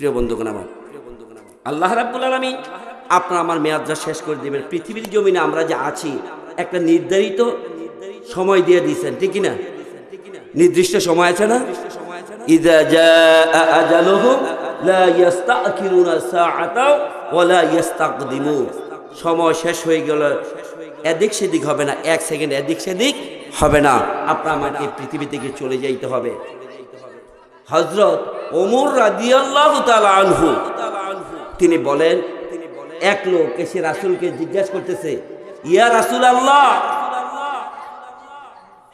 প্রিয় বন্ধুগণ আমার, আল্লাহ রাব্বুল আলামিন আপনার আমার মেয়াদটা শেষ করে দেবেন। পৃথিবীর জমিনে আমরা যে আছি, একটা নির্ধারিত সময় দিয়ে দিয়েছেন, ঠিক না নির্দিষ্ট সময় আছে না? ইদা জাআ আজালুহুম লা ইস্তাখিরুনা সাআতা ওয়া লা সময় শেষ হয়ে গেল, এদিক সেদিক হবে না, এক সেকেন্ড এদিক সেদিক হবে না। আপনার আমাকে পৃথিবী থেকে চলে যাইতে হবে। হজরত ওমর রাদিয়াল্লাহু তাআলা আনহু। তিনি বলেন, এক লোক এসে রাসূলকে জিজ্ঞাসা করতেছে, ইয়া রাসূল আল্লাহ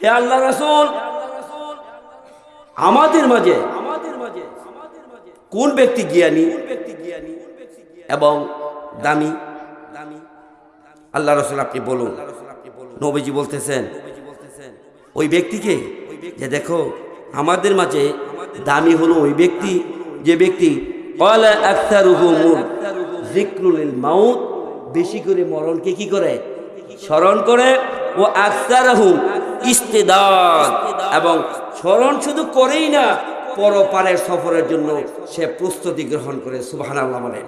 হে আল্লাহ রাসূল, আমাদের মাঝে কোন ব্যক্তি জ্ঞানী এবং দামি? আল্লাহ রসুল আপনি বলুন। নবীজি বলতেছেন, ওই ব্যক্তিকে যে দেখো, আমাদের মাঝে দামি হলো ওই ব্যক্তি, যে ব্যক্তি বেশি করে মরণকে কি করে? স্মরণ করে। ও আখতারাহুম এবং স্মরণ শুধু করেই না, পরপারের সফরের জন্য সে প্রস্তুতি গ্রহণ করে সুবাহ আল্লাহ বলেন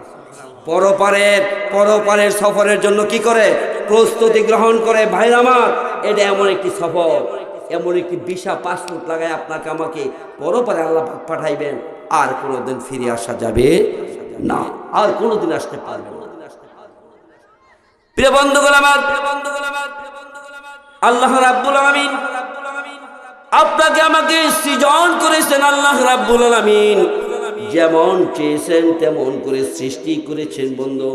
পরপারের পরপারের সফরের জন্য কি করে? প্রস্তুতি গ্রহণ করে। ভাইরামার এটা এমন একটি সফর এমন একটি বিশা পাসপোর্ট লাগায় আপনাকে আমাকে পরপারে আল্লাহ পাঠাইবেন, আর কোনোদিন ফিরে আসা যাবে না। আর কোনোদিন আসতে পারবে না। যেমন চেয়েছেন, তেমন করে সৃষ্টি করেছেন বন্ধু।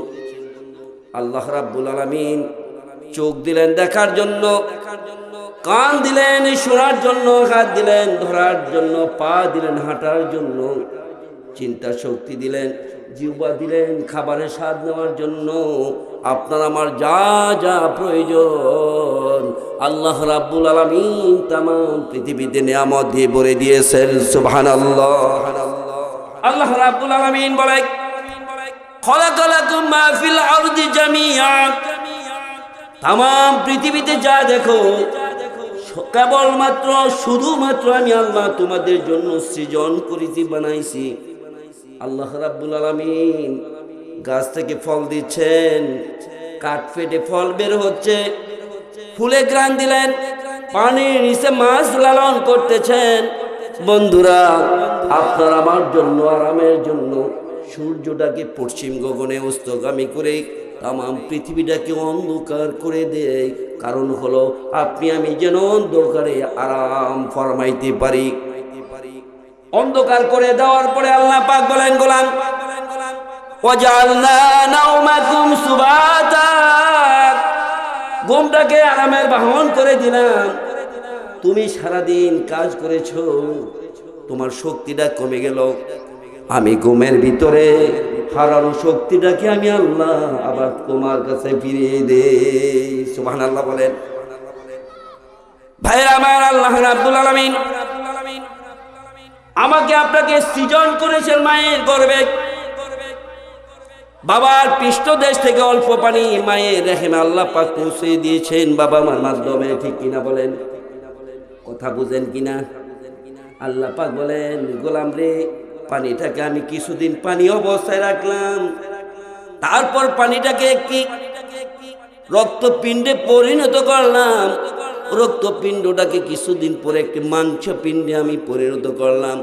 চোখ দিলেন দেখার জন্য। কান দিলেন, শোনার জন্য, হাত দিলেন, ধরার জন্য, পা দিলেন, হাঁটার জন্য। চিন্তা শক্তি দিলেন, জিহ্বা দিলেন, খাবারের স্বাদ নেওয়ার জন্য। আপনার আমার যা যা প্রয়োজন, আল্লাহ রাব্বুল আলামিন তাম পৃথিবীতে নিয়ামত দিয়ে ভরে দিয়েছেন, সুবহানাল্লাহ। আল্লাহ আল্লাহ রাব্বুল আলামিন বলে, খলাকালাকুম মা ফিল আরদি জামিয়া তাম পৃথিবীতে যা দেখো কেবলমাত্র, শুধুমাত্র আমি আল্লাহ তোমাদের জন্য সৃজন করেছি, বানাইছি। আল্লাহ রাব্বুল আলামিন গাছ থেকে ফল দিচ্ছেন, কাঠ ফেটে ফল বের হচ্ছে, ফুলে গ্রান দিলেন, পানির নিচে মাছ লালন করতেছেন। বন্ধুরা, আপনার আমার জন্য, আরামের জন্য সূর্যটাকে পশ্চিম গগনে অস্তগামী করে তাম পৃথিবীটাকে অন্ধকার করে দেয়। কারণ হলো আপনি আমি যেন অন্ধকারে আরাম ফরমাইতে পারি। অন্ধকার করে দেওয়ার পরে আল্লাহ পাক বলেন, গোলাম ঘুমটাকে আরামের বাহন করে দিলাম। তুমি সারাদিন কাজ করেছ, তোমার শক্তিটা কমে গেল। আমি ঘুমের ভিতরে হারানো শক্তিটাকে আমি আল্লাহ আবার তোমার কাছে ফিরিয়ে দে সুবহান আল্লাহ বলেন। ভাইরা আমার আল্লাহ রাব্বুল আলামিন, আমাকে আপনাকে সৃজন করেছেন মায়ের গর্বে। বাবার পৃষ্ঠদেশ থেকে অল্প পানি মায়ের রেহেমে আল্লাহ পাক পৌঁছে দিয়েছেন। বাবা মার মাধ্যমে, ঠিক কিনা বলেন? কথা বুঝেন কিনা? আল্লাহ পাক বলেন, গোলাম রে পানিটাকে আমি কিছুদিন পানি অবস্থায় রাখলাম। তারপর পানিটাকে একটি রক্তপিণ্ডে পরিণত করলাম। রক্তপিণ্ডটাকে কিছুদিন পরে একটি মাংসপিণ্ডে আমি পরিণত করলাম।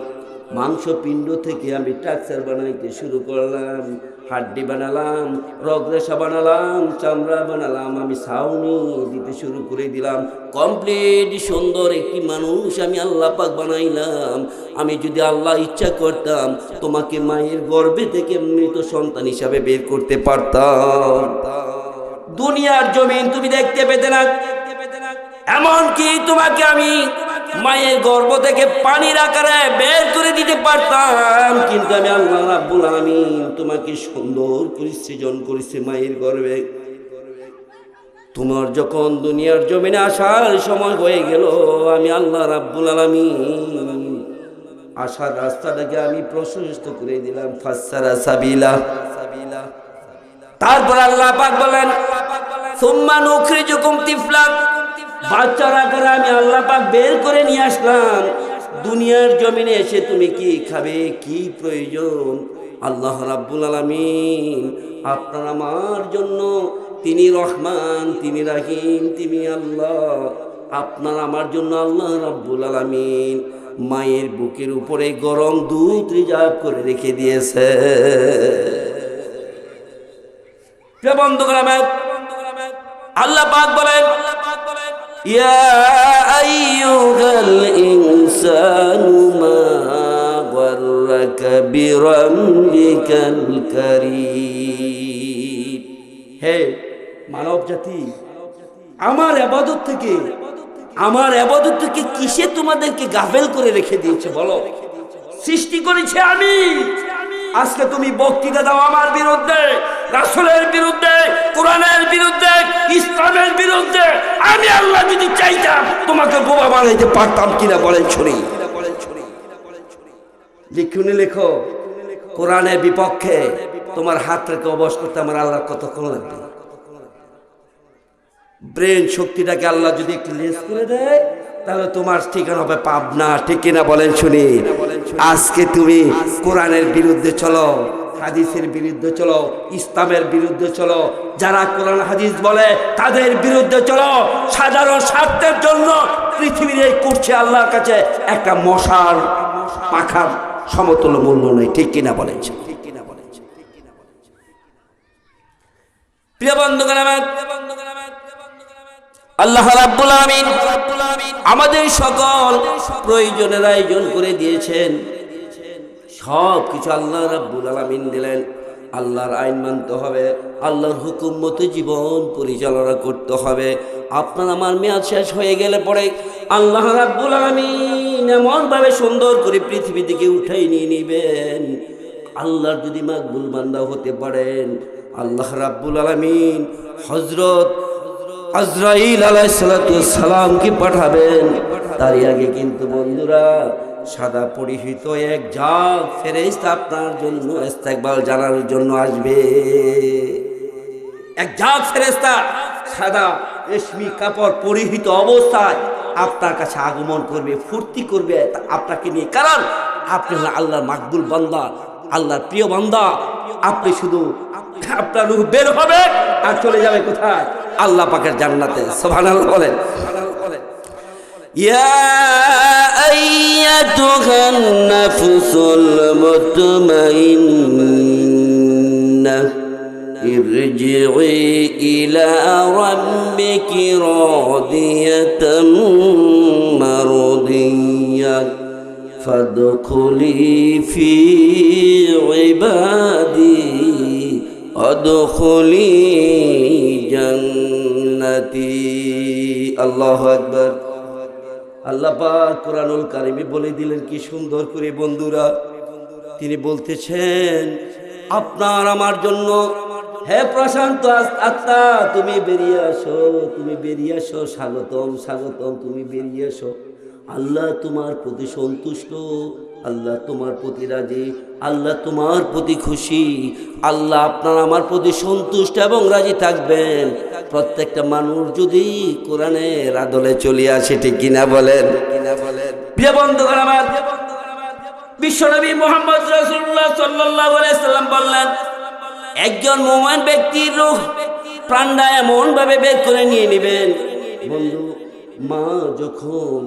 মাংসপিণ্ড থেকে আমি টাকচার বানাইতে শুরু করলাম। হাড্ডি বানালাম রগরেশা বানালাম, চামড়া বানালাম, আমি ছাউনি দিতে শুরু করে দিলাম। কমপ্লিট সুন্দর একটি মানুষ আমি আল্লাহ পাক বানাইলাম। আমি যদি আল্লাহ ইচ্ছা করতাম, তোমাকে মায়ের গর্ভে থেকে মৃত সন্তান হিসাবে বের করতে পারতাম। দুনিয়ার জমিন তুমি দেখতে পেতে না, এমনকি তোমাকে আমি মায়ের গর্ভ থেকে পানির আকারে বের করে দিতে পারতাম। কিন্তু আমি আল্লাহ রাব্বুল আলামিন তোমাকে সুন্দর করে সৃজন করেছি মায়ের গর্বে তোমার যখন দুনিয়ার জমিনে আসার সময় হয়ে গেল, আমি আল্লাহ রাব্বুল আলামিন আসার রাস্তাটাকে আমি প্রশস্ত করে দিলাম। ফাসারা সাবিলা। তারপর আল্লাহ পাক বলেন, সুম্মা নুখরিজুকুম তিফলাক বাচ্চার আকারে আমি আল্লাহ পাক বের করে নিয়ে আসলাম। দুনিয়ার জমিনে এসে তুমি কি খাবে? কি প্রয়োজন? আল্লাহ রাব্বুল আলামিন আপনার আমার জন্য, তিনি রহমান, তিনি রাহিম, তিনি আল্লাহ। আপনার আমার জন্য আল্লাহ রাব্বুল আলামিন মায়ের বুকের উপরে গরম দুধ রিজার্ভ করে রেখে দিয়েছে। প্রিয় বন্ধুগণ আমার, আল্লাহ পাক বলেন ইয়া আইয়ুহাল ইনসানু মা গররাকা বিরাম্বিকাল কারীম হে মানব জাতি, আমার আবাদত থেকে, আমার আবাদত থেকে কিসে তোমাদেরকে গাফেল করে রেখে দিয়েছে বলো? সৃষ্টি করেছে আমি। আজকে তুমি বক্তৃতা দাও আমার বিরুদ্ধে, রাসুলের বিরুদ্ধে আমি আল্লাহ যদি চাইতাম, তোমাকে বোবা বানাইতে পারতাম কিনা বলেন ছড়ি লিখুনি লেখো। কোরআনের বিপক্ষে তোমার হাত রেখে অবশ করতে আমার আল্লাহ কতক্ষণ লাগবে? ব্রেন শক্তিটাকে আল্লাহ যদি একটু লেস করে দেয়, তাহলে তোমার ঠিকানা হবে পাবনা। ঠিক কিনা বলেন শুনি। আজকে তুমি কোরআনের বিরুদ্ধে চলো। হাদিসের বিরুদ্ধে চলো, ইসলামের বিরুদ্ধে চলো। যারা কোরআন, হাদিস বলে, তাদের বিরুদ্ধে চলো। সাধারণ স্বার্থের জন্য পৃথিবীর এই করছে আল্লাহর কাছে একটা মশার পাখার সমতুল্য মূল্য নেই। ঠিক কিনা আমার আল্লাহ আমাদের সকল প্রয়োজনের আয়োজন করে দিয়েছেন। সব কিছু আল্লাহ রাব্বুল আলামিন দিলেন। আল্লাহর আইন মানতে হবে, আল্লাহর হুকুম মতো জীবন পরিচালনা করতে হবে। আপনার আমার মেয়াদ শেষ হয়ে গেলে পরে আল্লাহ রাব্বুল আলামিন এমনভাবে সুন্দর করে পৃথিবী থেকে উঠাই নিয়ে নেবেন। আল্লাহর যদি মাকবুল বান্দা হতে পারেন, আল্লাহ রাব্বুল আলামিন হজরত আজরাইল আলাইসালামকে পাঠাবেন। তারই আগে কিন্তু বন্ধুরা সাদা পরিহিত এক জাগ ফেরেস্তা আপনার জন্য ইস্তেকবাল জানানোর জন্য আসবে। এক জাগ ফেরেস্তা সাদা রেশমি কাপড় পরিহিত অবস্থায় আপনার কাছে আগমন করবে, ফুর্তি করবে আপনাকে নিয়ে। কারণ আপনি হলেন আল্লাহর মাকবুল বান্দা, আল্লাহর প্রিয় বান্দা। আপনি শুধু আপনার বের হবে আর চলে যাবে কোথায়? আল্লাহ পাকের জান্নাতে। সুবহানাল্লাহ বলেন। يا أيتها النفس المطمئنة ارجعي إلى ربك راضية مرضية فادخلي في عبادي ادخلي جنتي الله أكبر আল্লাহ পাক কোরআনুল কারিমে বলে দিলেন, কি সুন্দর করে বন্ধুরা, তিনি বলতেছেন, আপনার আমার জন্য, হে প্রশান্ত আত্মা, তুমি বেরিয়ে আসো, তুমি বেরিয়ে আসো, স্বাগতম স্বাগতম, তুমি বেরিয়ে আসো। আল্লাহ তোমার প্রতি সন্তুষ্ট, আল্লাহ তোমার প্রতি রাজি, আল্লাহ তোমার প্রতি খুশি, আল্লাহ আপনার আমার প্রতি সন্তুষ্ট এবং রাজি থাকবেন। প্রত্যেকটা মানুষ যদি কোরআনের আদলে চলিয়া সেটি কিনা বলেন কিনা বলেন? প্রিয় বন্ধুগণ আমার বিশ্বনবী মোহাম্মদ রাসূলুল্লাহ সাল্লাল্লাহু আলাইহি সাল্লাম বললেন, একজন মোমেন ব্যক্তির রূহ প্রাণটা এমন ভাবে বের করে নিয়ে নেবেন, বন্ধু, মা যখন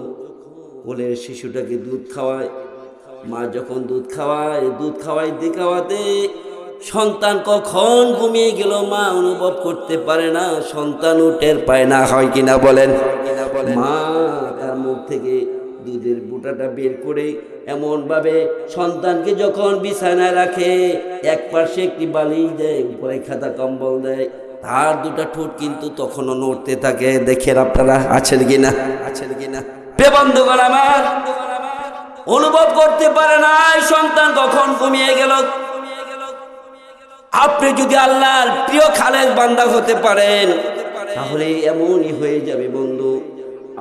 কোলের শিশুটাকে দুধ খাওয়ায়, মা যখন দুধ খাওয়ায়, দুধ খাওয়াইতে খাওয়াতে সন্তান কখন ঘুমিয়ে গেল মা অনুভব করতে পারে না, সন্তান টের পায় না, হয় কিনা বলেন? মা তার মুখ থেকে দুধের বুটাটা বের করে এমনভাবে সন্তানকে যখন বিছানায় রাখে, এক পাশে একটি বালিশ দেয়, উপরে খাতা কম্বল দেয়, তার দুটা ঠোঁট কিন্তু তখনও নড়তে থাকে। দেখেন আপনারা, আছেন কিনা? আছেন কিনা? বেবন্ধুগণ আমার, অনুভব করতে পারে না সন্তান কখন ঘুমিয়ে গেল? আপনি যদি আল্লাহর প্রিয় খালের বান্দা হতে পারেন, তাহলে এমনই হয়ে যাবে বন্ধু।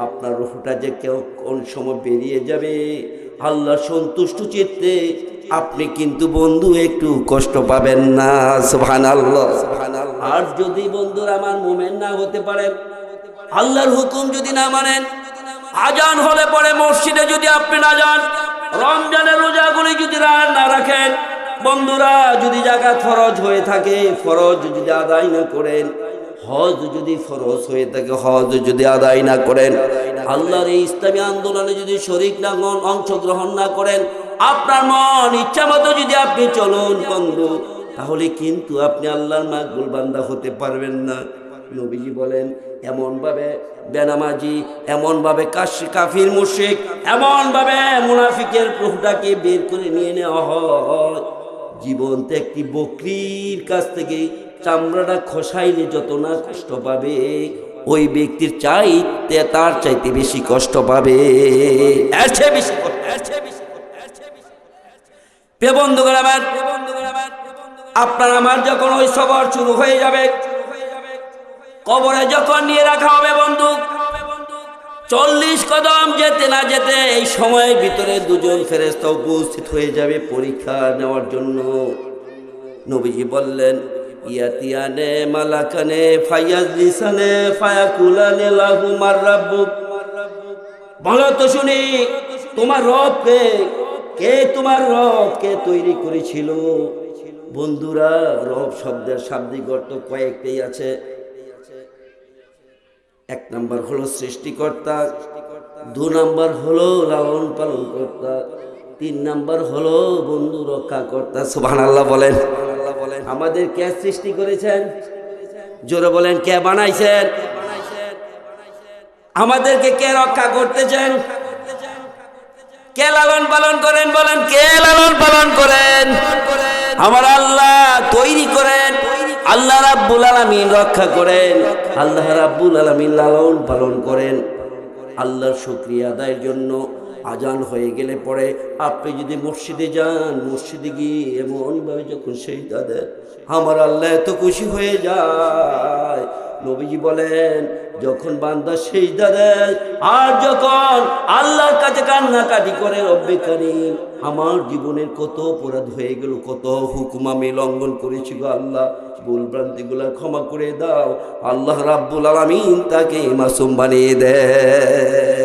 আপনার রুহটা যে কেউ কোন সময় বেরিয়ে যাবে আল্লাহ সন্তুষ্ট চিত্তে আপনি কিন্তু বন্ধু একটু কষ্ট পাবেন না সুহান আল্লাহ আর যদি বন্ধুরা আমার মোমেন না হতে পারেন আল্লাহর হুকুম যদি না মানেন, আজান হলে পরে মসজিদে যদি আপনি না যান, রমজানের রোজাগুলি যদি না রাখেন বন্ধুরা, যদি জাকাত ফরজ হয়ে থাকে, ফরজ যদি আদায় না করেন, হজ যদি ফরজ হয়ে থাকে, হজ যদি আদায় না করেন, আল্লাহর এই ইসলামী আন্দোলনে যদি শরিক না অংশগ্রহণ না করেন, আপনার মন, ইচ্ছা মতো যদি আপনি চলুন, বন্ধু, তাহলে কিন্তু আপনি আল্লাহর মাকবুল বান্দা হতে পারবেন না। নবীজি বলেন, এমনভাবে বেনামাজি, এমনভাবে কাশ, কাফির মুশিক এমনভাবে মুনাফিকের প্রভুটাকে বের করে নিয়ে নেওয়া হয়। জীবন্ত একটি বকরির কাছ থেকে? চামড়াটা খসাইলে যত না কষ্ট পাবে, ওই ব্যক্তির চাইতে তার চাইতে বেশি কষ্ট পাবে। আপনার আমার যখন ওই সবর শুরু হয়ে যাবে কবরে যখন নিয়ে রাখা হবে চল্লিশ কদম যেতে না যেতে এই সময়ের ভিতরে দুজন ফেরেস্তা উপস্থিত হয়ে যাবে পরীক্ষা নেওয়ার জন্য। নবীজি বললেন, ইয়াতিয়ানে মালাকানে ফায়াজ লিসানে ফায়াকুলানে লাহু মার রাব্বুক বলো তো শুনি, তোমার রব কে কে তোমার রব কে তৈরি করেছিল? বন্ধুরা, রব শব্দের শাব্দিক অর্থ কয়েকটাই আছে। এক নাম্বার হলো সৃষ্টিকর্তা, দু নাম্বার হলো লালন পালন কর্তা, তিন নাম্বার হলো বন্ধু রক্ষা কর্তা। সুবহান আল্লাহ বলেন। আমাদের কে সৃষ্টি করেছেন? জোরে বলেন, কে বানাইছেন? আমাদেরকে কে রক্ষা করতেছেন? কে লালন পালন করেন বলেন, কে লালন পালন করেন? আমার আল্লাহ তৈরি করেন। আল্লাহ রাব্বুল আলামিন রক্ষা করেন। আল্লাহ রাব্বুল আলামিন লালন পালন করেন। আল্লাহর শুক্রিয়া আদায়ের জন্য আজান হয়ে গেলে পরে আপনি যদি মসজিদে যান, মসজিদে গিয়ে এমনভাবে যখন সেই তাদের আমার আল্লাহ এত খুশি হয়ে যায়। নবীজি বলেন, যখন বান্দা সেই দেয় আর যখন আল্লাহর কাছে কান্নাকাটি করে, রব্বে আমার জীবনের কত অপরাধ হয়ে গেল, কত হুকুম আমি লঙ্ঘন করেছি গো আল্লাহ। ভুল ক্ষমা করে দাও, আল্লাহ রাব্বুল আলামিন তাকে মাসুম বানিয়ে দেয়